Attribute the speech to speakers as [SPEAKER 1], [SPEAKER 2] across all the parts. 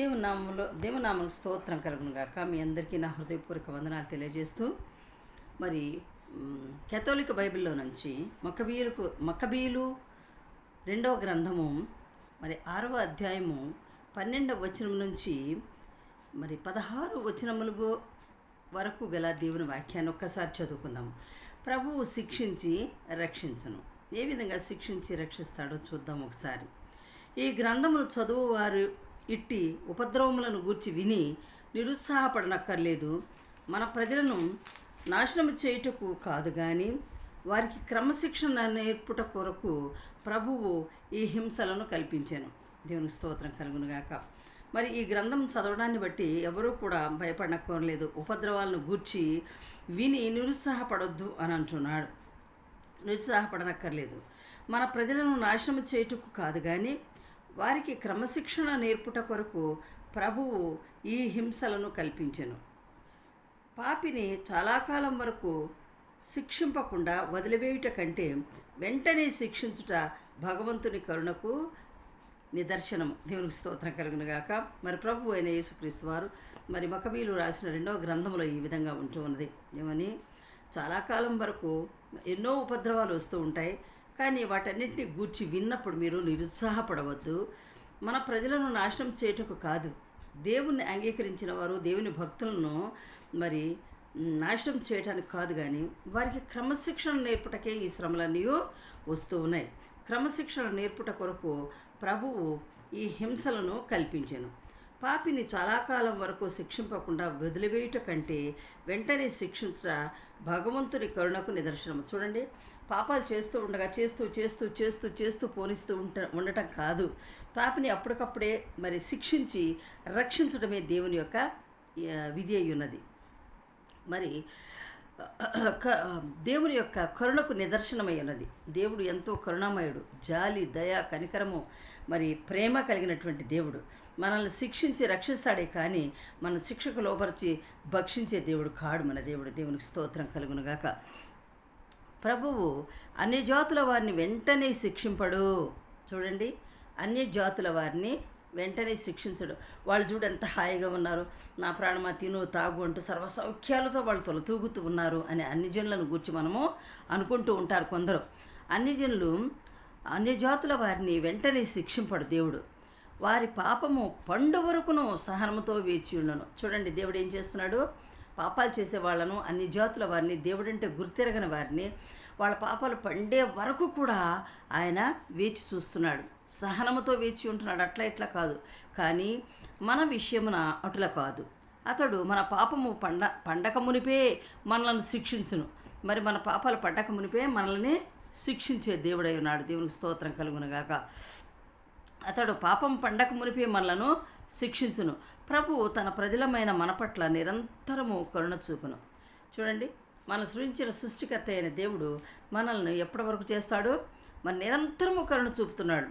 [SPEAKER 1] దేవుని నామంలో స్తోత్రం కలుగును గాక. మీ అందరికీ నా హృదయపూర్వక వందనాలు తెలియజేస్తూ మరి కెథోలిక్ బైబిల్లో నుంచి మక్కబీయులకు మక్కబీయులు రెండవ గ్రంథము మరి ఆరవ అధ్యాయము పన్నెండవ వచనం నుంచి మరి పదహారు వచనములు వరకు గల దేవుని వాక్యాన్ని ఒక్కసారి చదువుకుందాం. ప్రభువు శిక్షించి రక్షించను. ఏ విధంగా శిక్షించి రక్షిస్తాడో చూద్దాం ఒకసారి. ఈ గ్రంథమును చదువువారు ఇట్టి ఉపద్రవములను గూర్చి విని నిరుత్సాహపడనక్కర్లేదు. మన ప్రజలను నాశనం చేయుటకు కాదు కానీ వారికి క్రమశిక్షణ నేర్పుట కొరకు ప్రభువు ఈ హింసలను కల్పించాను. దేవునికి స్తోత్రం కలుగునుగాక. మరి ఈ గ్రంథం చదవడాన్ని బట్టి ఎవరూ కూడా భయపడనక్కర్లేదు. ఉపద్రవాలను గూర్చి విని నిరుత్సాహపడొద్దు అని అంటున్నాడు. నిరుత్సాహపడనక్కర్లేదు. మన ప్రజలను నాశనం చేయుటకు కాదు కానీ వారికి క్రమశిక్షణ నేర్పుట కొరకు ప్రభువు ఈ హింసలను కల్పించెను. పాపిని చాలా కాలం వరకు శిక్షింపకుండా వదిలివేయుట కంటే వెంటనే శిక్షించుట భగవంతుని కరుణకు నిదర్శనం దేవునికి స్తోత్రం కలుగును గాక మరి ప్రభు అయిన యేసుక్రీస్తు వారు మరి మకబీలు రాసిన రెండవ గ్రంథంలో ఈ విధంగా ఉంటూ ఉన్నది. ఏమని? చాలా కాలం వరకు ఎన్నో ఉపద్రవాలు వస్తూ ఉంటాయి. కానీ వాటన్నిటిని గూర్చి విన్నప్పుడు మీరు నిరుత్సాహపడవద్దు. మన ప్రజలను నాశనం చేయుటకు కాదు. దేవుణ్ణి అంగీకరించిన వారు దేవుని భక్తులను మరి నాశనం చేయడానికి కాదు కానీ వారికి క్రమశిక్షణ నేర్పుటకే ఈ శ్రమలన్నీ వస్తూ ఉన్నాయి. క్రమశిక్షణ నేర్పుట కొరకు ప్రభువు ఈ హింసలను కల్పించెను. పాపిని చాలా కాలం వరకు శిక్షింపకుండా వదిలివేయుట కంటే వెంటనే శిక్షించట భగవంతుని కరుణకు నిదర్శనం చూడండి పాపాలు చేస్తూ ఉండగా చేస్తూ చేస్తూ చేస్తూ చేస్తూ పోలిస్తూ ఉంట ఉండటం కాదు. పాపిని అప్పటికప్పుడే మరి శిక్షించి రక్షించడమే దేవుని యొక్క విధి అయి ఉన్నది మరి క- దేవుని యొక్క కరుణకు నిదర్శనమై ఉన్నది దేవుడు ఎంతో కరుణామయుడు. జాలి దయ కనికరము మరి ప్రేమ కలిగినటువంటి దేవుడు. మనల్ని శిక్షించి రక్షిస్తాడే కానీ మన శిక్షకు లోపరిచి భక్షించే దేవుడు కాడు మన దేవుడు. దేవునికి స్తోత్రం కలుగునుగాక. ప్రభువు అన్ని జాతుల వారిని వెంటనే శిక్షింపడు. చూడండి. అన్ని జాతుల వారిని వెంటనే శిక్షించడు. వాళ్ళు చూడు ఎంత హాయిగా ఉన్నారు. నా ప్రాణమా తిను తాగు అంటూ సర్వసౌఖ్యాలతో వాళ్ళు తొలతూగుతూ ఉన్నారు అని అన్ని జనులను గూర్చి మనము అనుకుంటూ ఉంటారు కొందరు. అన్ని జనులు అన్ని జాతుల వారిని వెంటనే శిక్షింపడు దేవుడు. వారి పాపము పండు వరకును సహనముతో వేచి ఉండను. చూడండి దేవుడు ఏం చేస్తున్నాడు? పాపాలు చేసే వాళ్ళను అన్ని జాతుల వారిని దేవుడంటే గుర్తిరగని వారిని వాళ్ళ పాపాలు పండే వరకు కూడా ఆయన వేచి చూస్తున్నాడు. సహనముతో వేచి ఉంటున్నాడు. అట్లా ఇట్లా కాదు. కానీ మన విషయమున అటుల కాదు. అతడు మన పాపము పండ పండక మునిపే మనల్ని శిక్షించును. మరి మన పాపాలు పండక మునిపే మనల్ని శిక్షించే దేవుడై ఉన్నాడు. దేవునికి స్తోత్రం కలుగునగాక అతడు పాపం పండక మునిపే మనలను శిక్షించును. ప్రభువు తన ప్రజలమైన మన పట్ల నిరంతరము కరుణ చూపును. చూడండి మన సృష్టించిన సృష్టికర్త అయిన దేవుడు మనల్ని ఎప్పటి వరకు చేస్తాడు? మరి నిరంతరము కరుణ చూపుతున్నాడు.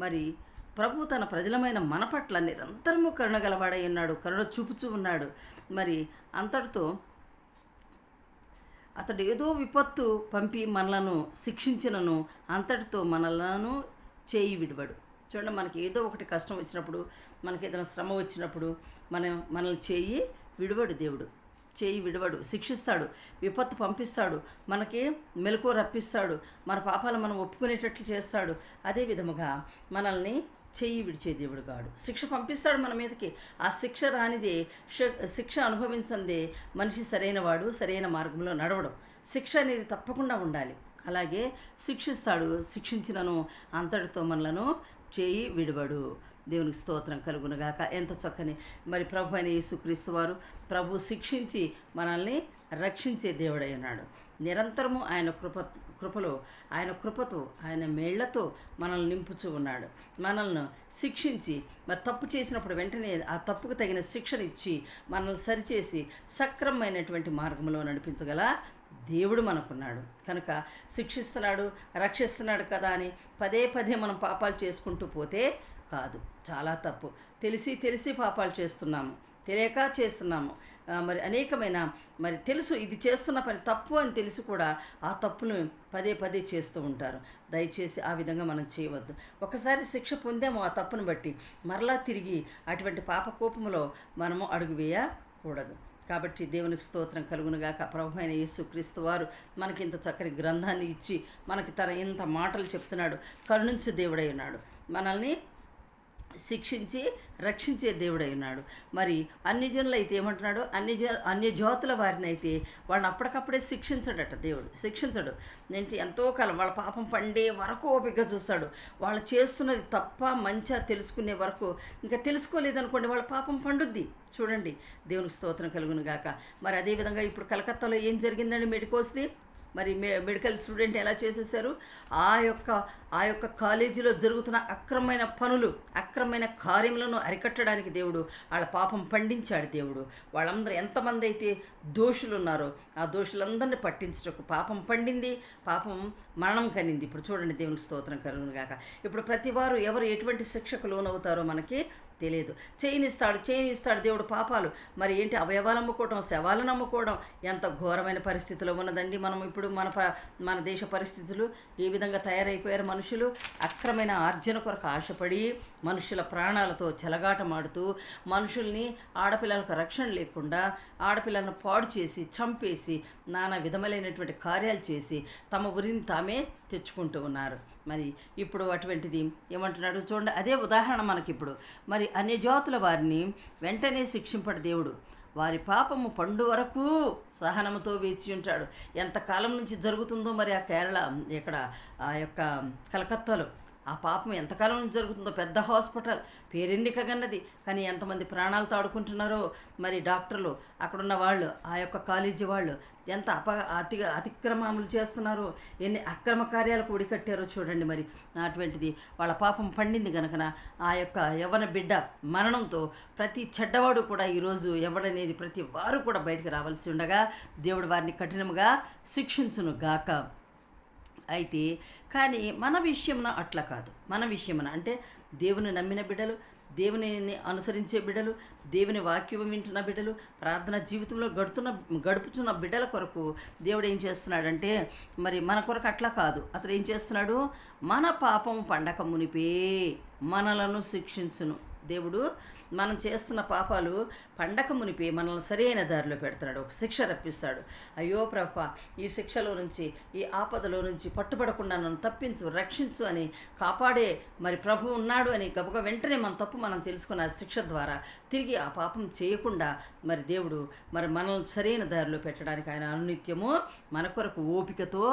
[SPEAKER 1] మరి ప్రభు తన ప్రజలమైన మన పట్ల నిరంతరము కరుణ గలవాడై ఉన్నాడు కరుణ చూపుచూ ఉన్నాడు. మరి అంతటితో అతడు ఏదో విపత్తు పంపి మనలను శిక్షించినను అంతటితో మనలను చేయి విడివడు. చూడండి మనకి ఏదో ఒకటి కష్టం వచ్చినప్పుడు మనకి ఏదైనా శ్రమ వచ్చినప్పుడు మనం మనల్ని చేయి విడువడు దేవుడు. చేయి విడవడు శిక్షిస్తాడు విపత్తు పంపిస్తాడు మనకి మెలకు రప్పిస్తాడు మన పాపాలు మనం ఒప్పుకునేటట్లు చేస్తాడు. అదే విధముగా మనల్ని చెయ్యి విడిచే దేవుడు కాడు శిక్ష పంపిస్తాడు మన మీదకి. ఆ శిక్ష రానిదే శి- శిక్ష అనుభవించందే మనిషి సరైన వాడు సరైన మార్గంలో నడవడం. శిక్ష అనేది తప్పకుండా ఉండాలి. అలాగే శిక్షిస్తాడు శిక్షించినను అంతటితో మనలను చేయి విడువడు. దేవునికి స్తోత్రం కలుగునగాక. ఎంత చక్కని. మరి ప్రభు అయిన యేసుక్రీస్తు వారు ప్రభు శిక్షించి మనల్ని రక్షించే దేవుడై ఉన్నాడు. నిరంతరము ఆయన కృప కృపలో ఆయన కృపతో ఆయన మేళ్ళతో మనల్ని నింపుచూ ఉన్నాడు. మనల్ని శిక్షించి మరి తప్పు చేసినప్పుడు వెంటనే ఆ తప్పుకు తగిన శిక్షణ ఇచ్చి మనల్ని సరిచేసి సక్రమమైనటువంటి మార్గంలో నడిపించగల దేవుడు మనకున్నాడు. కనుక శిక్షిస్తున్నాడు రక్షిస్తున్నాడు కదా అని పదే పదే మనం పాపాలు చేసుకుంటూ పోతే కాదు. చాలా తప్పు. తెలిసి తెలిసి పాపాలు చేస్తున్నాము. తెలియక చేస్తున్నాము. మరి అనేకమైన మరి తెలుసు ఇది చేస్తున్న పని తప్పు అని తెలిసి కూడా ఆ తప్పును పదే పదే చేస్తూ ఉంటారు. దయచేసి ఆ విధంగా మనం చేయవద్దు. ఒకసారి శిక్ష పొందాము ఆ తప్పును బట్టి. మరలా తిరిగి అటువంటి పాపకోపములో మనము అడుగు వేయకూడదు. కాబట్టి దేవునికి స్తోత్రం కలుగునుగాక. ప్రభు అయిన యేసు క్రీస్తు వారు మనకి ఇంత చక్కని గ్రంథాన్ని ఇచ్చి మనకి తన ఇంత మాటలు చెప్తున్నాడు. కరుణించే దేవుడై ఉన్నాడు. మనల్ని శిక్షించి రక్షించే దేవుడై ఉన్నాడు. మరి అన్ని జనులు అయితే ఏమంటున్నాడు? అన్ని జ అన్ని జ్యోతుల వారిని అయితే వాళ్ళని అప్పటికప్పుడే శిక్షించడట దేవుడు. శిక్షించడు. నేను ఎంతో కాలం వాళ్ళ పాపం పండే వరకు ఓపికగా చూస్తాడు. వాళ్ళు చేస్తున్నది తప్ప మంచిగా తెలుసుకునే వరకు ఇంకా తెలుసుకోలేదనుకోండి వాళ్ళ పాపం పండుద్ది. చూడండి. దేవునికి స్తోత్రం కలుగును గాక. మరి అదేవిధంగా ఇప్పుడు కలకత్తాలో ఏం జరిగిందండి? మెడికోస్ది మరి మె మెడికల్ స్టూడెంట్ ఎలా చేసేసారు ఆ యొక్క ఆ యొక్క కాలేజీలో జరుగుతున్న అక్రమమైన పనులు అక్రమమైన కార్యములను అరికట్టడానికి దేవుడు వాళ్ళ పాపం పండించాడు దేవుడు. వాళ్ళందరూ ఎంతమంది అయితే దోషులు ఉన్నారో ఆ దోషులందరినీ పట్టించటకు పాపం పండింది పాపం మరణం కనింది. ఇప్పుడు చూడండి దేవుని స్తోత్రం కలుగును కాక ఇప్పుడు ప్రతి వారు ఎవరు ఎటువంటి శిక్షకు లోనవుతారో మనకి తెలియదు. చేయనిస్తాడు చేయనిస్తాడు దేవుడు పాపాలు. మరి ఏంటి అవయవాలు అమ్ముకోవడం శవాలను అమ్ముకోవడం ఎంత ఘోరమైన పరిస్థితిలో ఉన్నదండి మనం ఇప్పుడు మన ప మన దేశ పరిస్థితులు. ఏ విధంగా తయారైపోయారు మనుషులు? అక్రమైన ఆర్జన కొరకు ఆశపడి మనుషుల ప్రాణాలతో చెలగాటమాడుతూ మనుషుల్ని ఆడపిల్లలకు రక్షణ లేకుండా ఆడపిల్లలను పాడు చేసి చంపేసి నానా విధములైనటువంటి కార్యాలు చేసి తమ ఉరిని తామే తెచ్చుకుంటూ ఉన్నారు. మరి ఇప్పుడు అటువంటిది ఏమంటున్నాడు? చూడండి అదే ఉదాహరణ మనకిప్పుడు. మరి అన్ని జాతుల వారిని వెంటనే శిక్షింపడు దేవుడు. వారి పాపము పండు వరకు సహనముతో వేచి ఉంటాడు. ఎంతకాలం నుంచి జరుగుతుందో మరి ఆ కేరళ ఇక్కడ ఆ యొక్క కలకత్తాలో. ఆ పాపం ఎంతకాలం నుంచి జరుగుతుందో పెద్ద హాస్పిటల్ పేరెన్నికగన్నది కానీ ఎంతమంది ప్రాణాలు తాడుకుంటున్నారో మరి డాక్టర్లు అక్కడున్న వాళ్ళు ఆ యొక్క కాలేజీ వాళ్ళు ఎంత అప అతి అతిక్రమములు చేస్తున్నారో ఎన్ని అక్రమ కార్యాలకు ఉడికట్టారో చూడండి మరి. అటువంటిది వాళ్ళ పాపం పండింది గనకన ఆ యొక్క యవన బిడ్డ మరణంతో ప్రతి చెడ్డవాడు కూడా ఈరోజు ఎవడనేది ప్రతి వారు కూడా బయటకు రావాల్సి ఉండగా దేవుడు వారిని కఠినముగా శిక్షించును గాక అయితే కానీ మన విషయమున అట్లా కాదు. మన విషయమున అంటే దేవుని నమ్మిన బిడ్డలు దేవుని అనుసరించే బిడ్డలు దేవుని వాక్యం వింటున్న బిడ్డలు ప్రార్థన జీవితంలో గడుతున్న గడుపుతున్న బిడ్డల కొరకు దేవుడు ఏం చేస్తున్నాడంటే మరి మన కొరకు అట్లా కాదు. అతడు ఏం చేస్తున్నాడు? మన పాపం పండక మునిపే మనలను శిక్షించును. దేవుడు మనం చేస్తున్న పాపాలు పండక మునిపి మనల్ని సరైన దారిలో పెడుతున్నాడు ఒక శిక్ష రప్పిస్తాడు. అయ్యో ప్రభ ఈ శిక్షలో నుంచి ఈ ఆపదలో నుంచి పట్టుబడకుండా నన్ను తప్పించు రక్షించు అని కాపాడే మరి ప్రభు ఉన్నాడు అని గబగ వెంటనే మన తప్పు మనం తెలుసుకున్న శిక్ష ద్వారా తిరిగి ఆ పాపం చేయకుండా మరి దేవుడు మరి మనల్ని సరైన దారిలో పెట్టడానికి ఆయన అనునిత్యము మన కొరకు ఓపికతో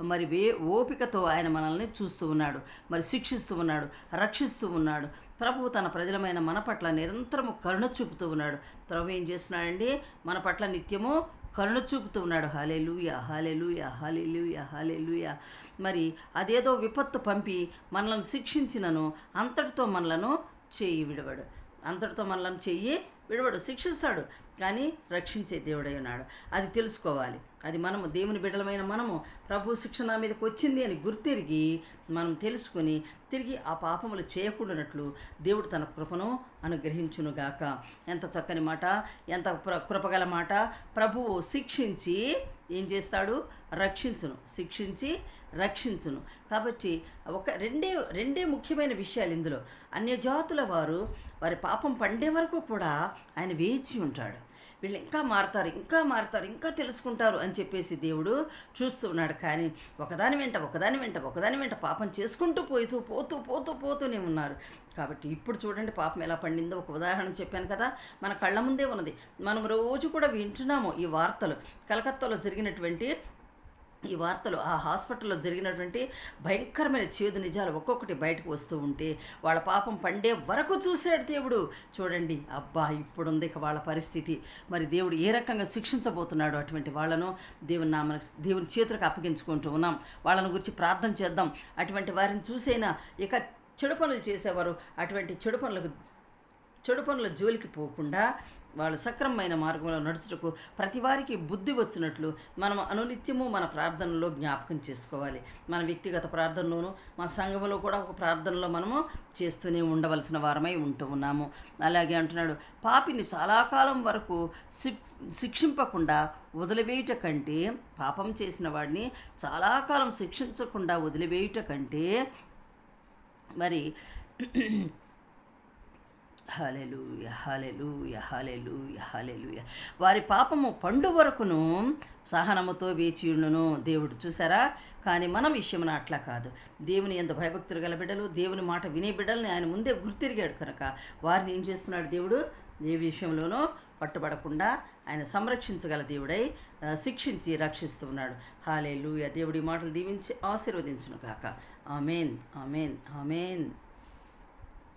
[SPEAKER 1] మరి వే ఓపికతో ఆయన మనల్ని చూస్తూ ఉన్నాడు. మరి శిక్షిస్తూ ఉన్నాడు రక్షిస్తూ ఉన్నాడు. ప్రభువు తన ప్రజలమైన మన పట్ల నిరంతరము కరుణ చూపుతూ ఉన్నాడు. ప్రభు ఏం చేస్తున్నాడండి? మన పట్ల నిత్యము కరుణ చూపుతూ ఉన్నాడు. హాలేలుయ హాలేలుయ హాలేలుయ హాలేలుయ మరి అదేదో విపత్తు పంపి మనలను శిక్షించినను అంతటితో మనలను చేయి విడవడు. అంతటితో మనలను చెయ్యి విడవడు శిక్షిస్తాడు. కానీ రక్షించే దేవుడై ఉన్నాడు. అది తెలుసుకోవాలి. అది మనము దేవుని బిడ్డలమైన మనము ప్రభు శిక్షణ మీదకి వచ్చింది అని గుర్తిరిగి మనం తెలుసుకుని తిరిగి ఆ పాపములు చేయకూడనట్లు దేవుడు తన కృపను అనుగ్రహించునుగాక ఎంత చక్కని మాట ఎంత కృపగల మాట. ప్రభువు శిక్షించి ఏం చేస్తాడు? రక్షించును. శిక్షించి రక్షించును. కాబట్టి ఒక రెండే రెండే ముఖ్యమైన విషయాలు ఇందులో. అన్య జాతుల వారు వారి పాపం పండే వరకు కూడా ఆయన వేచి ఉంటాడు. వీళ్ళు ఇంకా మారుతారు ఇంకా మారుతారు ఇంకా తెలుసుకుంటారు అని చెప్పేసి దేవుడు చూస్తూ ఉన్నాడు. కానీ ఒకదాని వెంట ఒకదాని వెంట ఒకదాని వెంట పాపం చేసుకుంటూ పోతూ పోతూ పోతూ పోతూనే ఉన్నారు. కాబట్టి ఇప్పుడు చూడండి పాపం ఎలా పండిందో. ఒక ఉదాహరణ చెప్పాను కదా మన కళ్ళ ముందే ఉన్నది. మనం రోజు కూడా వింటున్నాము ఈ వార్తలు. కలకత్తాలో జరిగినటువంటి ఈ వార్తలు ఆ హాస్పిటల్లో జరిగినటువంటి భయంకరమైన చేదు నిజాలు ఒక్కొక్కటి బయటకు వస్తూ ఉంటే వాళ్ళ పాపం పండే వరకు చూశాడు దేవుడు. చూడండి అబ్బా ఇప్పుడుంది ఇక వాళ్ళ పరిస్థితి. మరి దేవుడు ఏ రకంగా శిక్షించబోతున్నాడు అటువంటి వాళ్ళను దేవుని నామన దేవుని చేతులకు అప్పగించుకుంటూ ఉన్నాం. వాళ్ళని గురించి ప్రార్థన చేద్దాం. అటువంటి వారిని చూసైనా ఇక చెడు పనులు చేసేవారు. అటువంటి చెడు పనులకు చెడు పనుల జోలికి పోకుండా వాళ్ళు సక్రమమైన మార్గంలో నడుచుటకు ప్రతి వారికి బుద్ధి వచ్చినట్లు మనం అనునిత్యము మన ప్రార్థనలో జ్ఞాపకం చేసుకోవాలి. మన వ్యక్తిగత ప్రార్థనలోను మన సంఘంలో కూడా ఒక ప్రార్థనలో మనము చేస్తూనే ఉండవలసిన వారమై ఉంటూ ఉన్నాము. అలాగే అంటున్నాడు పాపిని చాలా కాలం వరకు శి- శిక్షింపకుండా వదిలివేయుట కంటే పాపం చేసిన వాడిని చాలా కాలం శిక్షించకుండా వదిలివేయుట కంటే మరి హలెలుయ హలెలుయ హలెలుయ హలెలుయ వారి పాపము పండు వరకును సహనముతో వేచియుండును దేవుడు చూసారా? కానీ మన విషయమున అట్లా కాదు. దేవుని ఎంత భయభక్తులు గల బిడ్డలు దేవుని మాట వినే బిడ్డల్ని ఆయన ముందే గుర్తిరిగాడు కనుక వారిని ఏం చేస్తున్నాడు దేవుడు? ఏ విషయంలోనూ పట్టుబడకుండా ఆయన సంరక్షించగల దేవుడై శిక్షించి రక్షిస్తూ ఉన్నాడు. హాలే లూయ దేవుడి మాటలు దీవించి ఆశీర్వదించును కాక ఆమెన్ ఆమెన్ ఆమెన్.